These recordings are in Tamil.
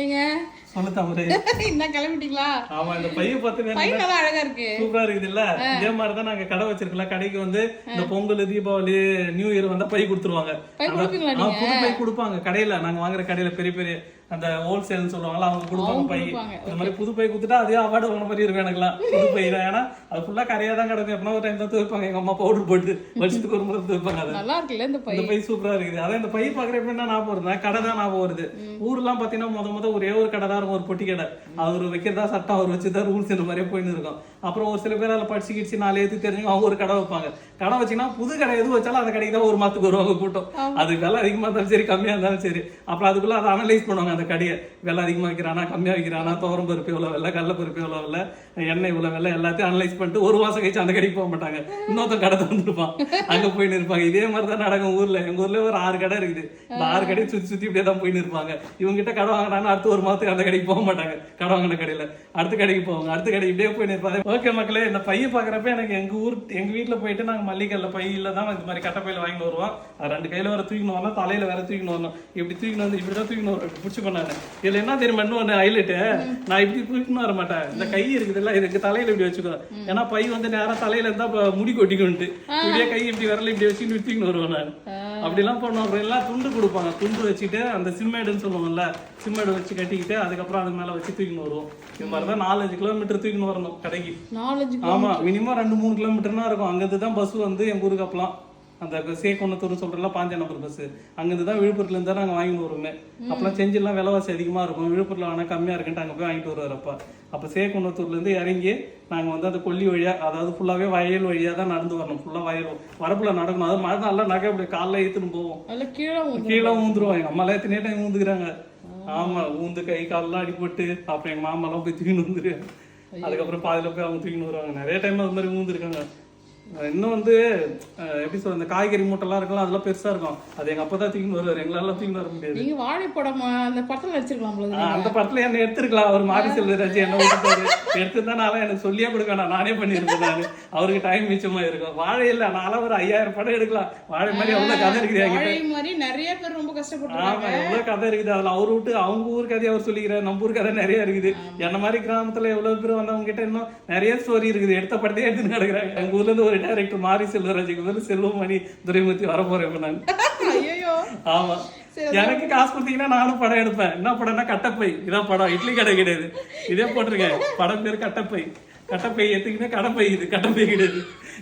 ஏங்க? சொல்லு தம்பி என்ன கிளம்பிட்டீங்களா? ஆமா இந்த பைய பார்த்து பை நல்லா அழகா இருக்கு. சூப்பரா இருக்குது இல்ல இதே மாதிரி தான் நாங்க கடை வச்சிருக்கோம் கடைக்கு வந்து இந்த பொங்கல் தீபாவளி நியூ இயர் வந்தா பை கொடுத்துருவாங்க. பை கொடுப்பீங்களா புது பை கொடுப்பாங்க. கடையில நாங்க வாங்குற கடையில பெரிய பெரிய அந்த ஹோல்சேல்னு சொல்லுவாங்கல்ல அவங்க கொடுப்பாங்க பை. இந்த மாதிரி புது பை கொடுத்துட்டா அதே அவார்டு வாங்கின மாதிரி இருக்கும் எனக்குலாம் புது பை தான். ஏன்னா அது ஃபுல்லா கரையா தான் கிடக்கும். எப்பனா ஒரு டைம் தான் துவைப்பாங்க. எங்க அம்மா பவுடர் போட்டு வருஷத்துக்கு ஒரு முறை துவைப்பாங்க அதை. நல்லா இருக்குல்ல இந்த பை? இந்த பை சூப்பரா இருக்குது. அதான் இந்த பை பாக்குறப்ப என்ன ஞாபகம் வருதுன்னா கடை தான் ஞாபகம் வருது. ஊர்லாம் பாத்தீங்கன்னா முத முத ஒரே ஒரு கடை தான் இருக்கும். ஒரு பொட்டி கடை. அவர் வைக்கிறதா சட்டம் அவர் வச்சுதான் ரூல்ஸ் இந்த மாதிரியே போயின்னு இருக்கும். அப்புறம் ஒரு சில பேர் அதில் படிச்சு கிடிச்சு நாலு ஏத்து தெரிஞ்சு அவங்க ஒரு கடை வைப்பாங்க. கடை வச்சீங்கன்னா புது கடை எது வச்சாலும் அந்த கடைக்கு தான் ஒரு மாத்துக்கு வருவாங்க கூட்டம். அது விலை அதிகமா இருந்தாலும் சரி கம்மியா இருந்தாலும் சரி. அப்புறம் அதுக்குள்ள அதை அனலைஸ் பண்ணுவாங்க அந்த கடையை விலை அதிகமா வைக்கிறானா கம்மியா வைக்கிறானா தோரம் பருப்பு எவ்வளவு விலை கடல பருப்பு எவ்வளவு எண்ணெய் இவ்வளோ வெள்ளை எல்லாத்தையும் அனலைஸ் பண்ணிட்டு ஒரு மாசம் கழிச்சு அந்த கடைக்கு போக மாட்டாங்க. இன்னொருத்தன் கடை தந்துருப்பான் அங்க போயின்னு இருப்பாங்க. இதே மாதிரி தான் நடக்கும் ஊரில். எங்கள் ஊரில் ஒரு ஆறு கடை இருக்குது. இந்த ஆறு கடையை சுத்தி சுத்தி இப்படியே தான் போயின்னு இருப்பாங்க. இவங்க கிட்ட கடை வாங்கினாங்கன்னா அடுத்த ஒரு மாசத்துக்கு அந்த கடைக்கு போக மாட்டாங்க. கடை வாங்கின கடையில. அடுத்த கடைக்கு போவாங்க. அடுத்த கடைக்கு இப்படியே போயின்னு இருப்பாங்க. ஓகே மக்களே இந்த பைய பாக்குறப்ப எனக்கு எங்க ஊர் எங்க வீட்டில் போயிட்டு நாங்க மல்லிகல்ல பையில தான் இந்த மாதிரி கட்டை பையில் வாங்கிட்டு வருவோம் ரெண்டு கையில் வர தூக்கின்னு வரலாம் தலையில வேற தூக்கின்னு வரணும். இப்படி தூக்கின்னு வந்து இப்படி தான் தூக்கின்னு வரும் பிடிச்சி பண்ணாங்க இதுல என்ன தெரியுமா இன்னொன்னு ஹைலைட்டு நான் இப்படி தூக்கின்னு வர மாட்டேன். இந்த கை இருக்குதுல்ல இதுக்கு தலையில இப்படி வச்சுக்கோ. ஏன்னா பை வந்து நேரா தலையில இருந்தா முடி கொட்டிக்கொண்டு இப்படியே கை இப்படி விரல இப்படி வச்சு இப்படி தூக்கின்னு வருவேன் நான். அப்படிலாம் பண்ணுவோம். அப்புறம் எல்லாம் துண்டு கொடுப்பாங்க. துண்டு வச்சுட்டு அந்த சிம்மேடுன்னு சொல்லுவாங்கல்ல சிம்மேடு வச்சு கட்டிக்கிட்டு அதுக்கப்புறம் அது மேல வச்சு தூக்கின்னு வருவோம். இது மாதிரி தான் நாலஞ்சு கிலோமீட்டர் தூக்கின்னு வரணும் கடைக்கு. ஆமா மினிமம் ரெண்டு மூணு கிலோமீட்டர்னா இருக்கும். அங்கிருந்து தான் பஸ் வந்து எங்க ஊருக்கு அப்பலாம். அந்த சேக்கொன்னத்தூர் சொல்றல பாஞ்ச நம்பர் பஸ் அங்கிருந்து தான் விழுப்புரத்துல இருந்தா நாங்க வாங்கிட்டு வருவோமே. அப்பெல்லாம் செஞ்செல்லாம் விலைவாசி அதிகமா இருக்கும். விழுப்புரத்துல வேணா கம்மியா இருக்குன்ட்டு அங்க போய் வாங்கிட்டு வருவார் அப்பா. அப்ப சேக்கொன்னத்தூர்ல இருந்து இறங்கி நாங்க வந்து அந்த கொல்லி வழியா அதாவது ஃபுல்லாவே வயல் வழியா தான் நடந்து வரணும். ஃபுல்லா வயல் வரப்புல நடக்கணும். அது மழை நல்லா நகை அப்படி காலைல ஏத்துன்னு போவோம். கீழே ஊந்து- கீழே ஊந்துருவோம். எங்க அம்மாலாம் எத்தனை டைம் ஊந்துக்கிறாங்க. ஆமா ஊந்து கை காலெல்லாம் அடிபட்டு அப்புறம் எங்க மாமாலாம் போய் தூக்கின்னு வந்துரு அதுக்கப்புறம் பாதியில போய் அவங்க தூக்கின்னு வருவாங்க. நிறைய டைம் அது மாதிரி ஊந்துருக்காங்க. இன்னும் வந்து எப்படி சொல்ற இந்த காய்கறி மூட்டைலாம் இருக்கலாம் அதெல்லாம் பெருசா இருக்கும். அது எங்க அப்பா தான் தூக்கின்னு வருவார். எங்களால தூக்கின்னு வர முடியாது. நீங்க வாழைப்படம் அந்த படத்துல ஆஹ், அந்த படத்துல என்ன எடுத்திருக்கலாம். அவர் மாரி செல்வராஜ் என்ன விட்டுட்டாரு எடுத்திருந்தாலும் எனக்கு சொல்லியே கொடுக்க வேணாம். நானே பண்ணிருப்பேன் நானு. அவருக்கு டைம் மிச்சமா இருக்கும். வாழை இல்ல நானும் ஒரு ஐயாயிரம் படம் எடுக்கலாம். வாழை மாதிரி அவ்வளவு கதை இருக்குது வாழை மாதிரி நிறைய பேர் ரொம்ப கஷ்டப்பட்டுருக்காங்க. ஆமா எவ்வளவு கதை இருக்குது. அதுல அவர் விட்டு அவங்க ஊர் கதையை அவர் சொல்லிக்கிறார். நம்ம ஊர் கதை நிறைய இருக்குது. என்ன மாதிரி கிராமத்துல எவ்வளவு பேர் வந்தவங்க கிட்ட இன்னும் நிறைய ஸ்டோரி இருக்குது. எடுத்த படத்தையே எடுத்துன்னு கிடக்குறாங்க. எங்க ஊர்ல இருந்து ஒரு டைரக்டர் மாரி செல்வராஜுக்கு பதில் செல்வமணி துரைமூர்த்தி வர போறேன் நான். ஐயோ ஆமா. எனக்கு காசு கொடுத்தீங்கன்னா நானும் படம் எடுப்பேன். என்ன படம்னா கட்டப்பை. இதான் படம். இட்லி கடை கிடையாது. இதே போட்டிருக்கேன். படம் பேர் கட்டப்பை. கட்டப்பை எடுத்துக்கிட்டே கடப்பை இது. கட்டப்பை கிடையாது.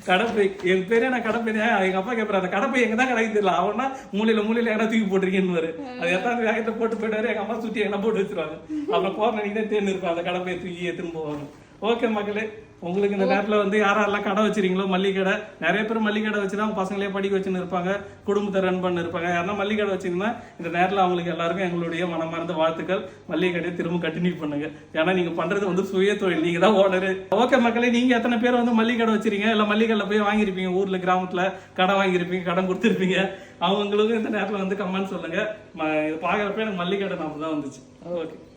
கடப்பை. என் பேரே நான் கடப்பை எங்க அப்பா கேட்பாரு அந்த கடப்பை எங்க தான் கிடைக்கு தெரியல. அவனா மூலையில மூலையில எங்கன்னா தூக்கி போட்டிருக்கேன்னு அது எத்தாந்து வேகத்தை போட்டு போயிட்டாரு எங்க அம்மா சுத்தி எங்கன்னா போட்டு வச்சிருவாங்க. அப்புறம் போற நினைக்கு தான் தேர்ந்து இருப்பேன். அந்த கடப்பையை தூக்கி எடுத்துன்னு போவாங்க. ஓகே மக்களே. உங்களுக்கு இந்த நேரத்துல வந்து யாரெல்லாம் கடை வச்சிருக்கீங்களோ மல்லிகை கடை நிறைய பேர் மல்லிகை கடை வச்சு தான் பசங்களே படிக்க வச்சுன்னு இருப்பாங்க குடும்பத்தை ரன் பண்ணி இருப்பாங்க. யாருன்னா மல்லிகை கடை வச்சிருந்தா இந்த நேரத்துல அவங்களுக்கு எல்லாருக்கும் எங்களுடைய மனமார்ந்த வாழ்த்துக்கள். மல்லிகை கடையை திரும்ப கண்டினியூ பண்ணுங்க. ஏன்னா நீங்க பண்றது வந்து சுய தொழில். நீங்க தான் ஓனரு ஓகே மக்களே நீங்க எத்தனை பேர் வந்து மல்லிகை கடை வச்சிருக்கீங்க? இல்ல மல்லிகை கடையில போய் வாங்கியிருப்பீங்க? ஊர்ல கிராமத்துல கடன் வாங்கியிருப்பீங்க கடன் கொடுத்துருப்பீங்க. அவங்களுக்கும் இந்த நேரத்துல வந்து கமெண்ட் சொல்லுங்க. ம- இது பாக்குறப்ப எனக்கு மல்லிகை கடை நாம தான் வந்துச்சு. ஓகே